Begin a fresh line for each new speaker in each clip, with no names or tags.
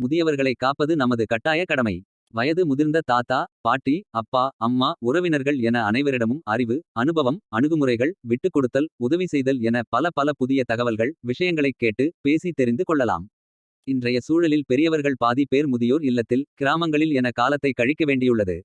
முதியவர்களை காப்பது நமது கட்டாய கடமை. வயது முதிர்ந்த தாத்தா பாட்டி அப்பா அம்மா உறவினர்கள் என அனைவரிடமும் அறிவு அனுபவம் அணுகுமுறைகள் விட்டுக் கொடுத்தல் உதவி செய்தல் என பல பல புதிய தகவல்கள் விஷயங்களைக் கேட்டு பேசி தெரிந்து கொள்ளலாம். இன்றைய சூழலில் பெரியவர்கள் பாதி பேர் முதியோர் இல்லத்தில் கிராமங்களில் என காலத்தை கழிக்க வேண்டியுள்ளது.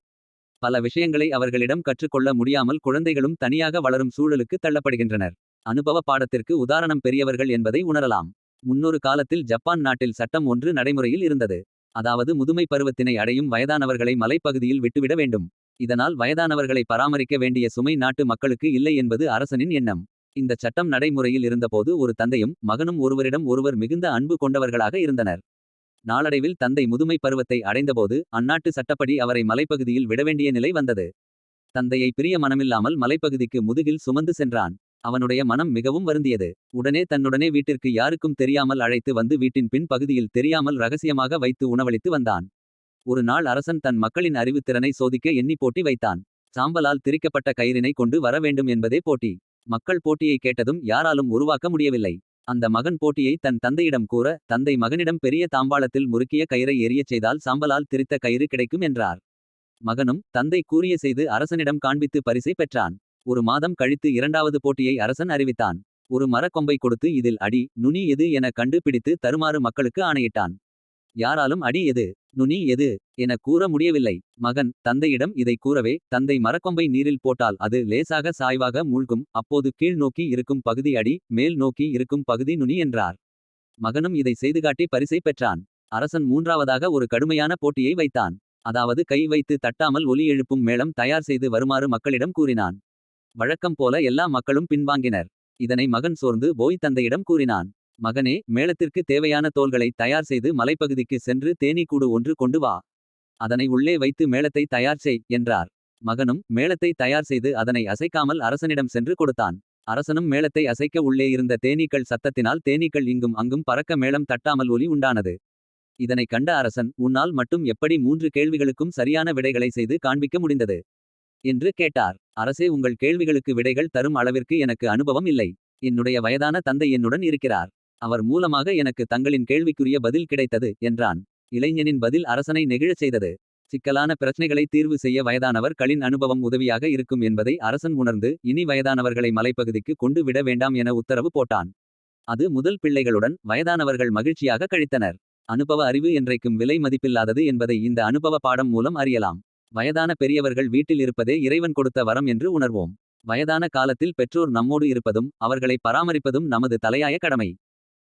பல விஷயங்களை அவர்களிடம் கற்றுக்கொள்ள முடியாமல் குழந்தைகளும் தனியாக வளரும் சூழலுக்கு தள்ளப்படுகின்றனர். அனுபவ பாடத்திற்கு உதாரணம் பெரியவர்கள் என்பதை உணரலாம். முன்னொரு காலத்தில் ஜப்பான் நாட்டில் சட்டம் ஒன்று நடைமுறையில் இருந்தது. அதாவது முதுமை பருவத்தினை அடையும் வயதானவர்களை மலைப்பகுதியில் விட்டுவிட வேண்டும். இதனால் வயதானவர்களை பராமரிக்க வேண்டிய சுமை நாட்டு மக்களுக்கு இல்லை என்பது அரசனின் எண்ணம். இந்த சட்டம் நடைமுறையில் இருந்தபோது ஒரு தந்தையும் மகனும் ஒருவரிடம் ஒருவர் மிகுந்த அன்பு கொண்டவர்களாக இருந்தனர். நாளடைவில் தந்தை முதுமை பருவத்தை அடைந்தபோது அந்நாட்டு சட்டப்படி அவரை மலைப்பகுதியில் விடவேண்டிய நிலை வந்தது. தந்தையை பிரிய மனமில்லாமல் மலைப்பகுதிக்கு முதுகில் சுமந்து சென்றான். அவனுடைய மனம் மிகவும் வருந்தியது. உடனே தன்னுடனே வீட்டிற்கு யாருக்கும் தெரியாமல் அழைத்து வந்து வீட்டின் பின் பகுதியில் தெரியாமல் ரகசியமாக வைத்து உணவளித்து வந்தான். ஒரு நாள் அரசன் தன் மக்களின் அறிவுத்திறனை சோதிக்க எண்ணி போட்டி வைத்தான். சாம்பலால் திரிக்கப்பட்ட கயிறினை கொண்டு வர வேண்டும் என்பதே போட்டி. மக்கள் போட்டியை கேட்டதும் யாராலும் உருவாக்க முடியவில்லை. அந்த மகன் போட்டியை தன் தந்தையிடம் கூற தந்தை மகனிடம் பெரிய தாம்பாளத்தில் முறுக்கிய கயிறை எரியச் செய்தால் சாம்பலால் திரித்த கயிறு கிடைக்கும் என்றார். மகனும் தந்தை கூறிய செய்து அரசனிடம் காண்பித்து பரிசை பெற்றான். ஒரு மாதம் கழித்து இரண்டாவது போட்டியை அரசன் அறிவித்தான். ஒரு மரக்கொம்பை கொடுத்து இதில் அடி நுனி எது என கண்டுபிடித்து தருமாறு மக்களுக்கு ஆணையிட்டான். யாராலும் அடி எது நுனி எது என கூற முடியவில்லை. மகன் தந்தையிடம் இதை கூறவே தந்தை மரக்கொம்பை நீரில் போட்டால் அது லேசாக சாய்வாக மூழ்கும். அப்போது கீழ் நோக்கி இருக்கும் பகுதி அடி மேல் நோக்கி இருக்கும் பகுதி நுனி என்றார். மகனும் இதை செய்துகாட்டி பரிசை பெற்றான். அரசன் மூன்றாவதாக ஒரு கடுமையான போட்டியை வைத்தான். அதாவது கை வைத்து தட்டாமல் ஒலி எழுப்பும் மேளம் தயார் செய்து வருமாறு மக்களிடம் கூறினான். வழக்கம் போல எல்லா மக்களும் பின்வாங்கினர். இதனை மகன் சோர்ந்து போய் தந்தையிடம் கூறினான். மகனே மேளத்திற்கு தேவையான தோள்களை தயார் செய்து மலைப்பகுதிக்கு சென்று தேனீக்கூடு ஒன்று கொண்டு வா. அதனை உள்ளே வைத்து மேளத்தை தயார் செய் என்றார். மகனும் மேளத்தை தயார் செய்து அதனை அசைக்காமல் அரசனிடம் சென்று கொடுத்தான். அரசனும் மேளத்தை அசைக்க உள்ளே இருந்த தேனீக்கள் சத்தத்தினால் தேனீக்கள் இங்கும் அங்கும் பறக்க மேளம் தட்டாமல் ஒலி உண்டானது. இதனைக் கண்ட அரசன் உன்னால் மட்டும் எப்படி மூன்று கேள்விகளுக்கும் சரியான விடைகளை செய்து காண்பிக்க முடிந்தது. என்று கேட்டார் அரசே உங்கள் கேள்விகளுக்கு விடைகள் தரும் அளவிற்கு எனக்கு அனுபவம் இல்லை. என்னுடைய வயதான தந்தை என்னுடன் இருக்கிறார். அவர் மூலமாக எனக்கு தங்களின் கேள்விக்குரிய பதில் கிடைத்தது என்றான். இளைஞனின் பதில் அரசனை நெகிழச் செய்தது. சிக்கலான பிரச்சனைகளை தீர்வு செய்ய வயதானவர் களின் அனுபவம் உதவியாக இருக்கும் என்பதை அரசன் உணர்ந்து இனி வயதானவர்களை மலைப்பகுதிக்கு கொண்டு விட வேண்டாம் என உத்தரவு போட்டான். அது முதல் பிள்ளைகளுடன் வயதானவர்கள் மகிழ்ச்சியாக கழித்தனர். அனுபவ அறிவு என்றைக்கும் விலை மதிப்பில்லாதது என்பதை இந்த அனுபவ பாடம் மூலம் அறியலாம். வயதான பெரியவர்கள் வீட்டில் இருப்பதே இறைவன் கொடுத்த வரம் என்று உணர்வோம். வயதான காலத்தில் பெற்றோர் நம்மோடு இருப்பதும் அவர்களை பராமரிப்பதும் நமது தலையாய கடமை.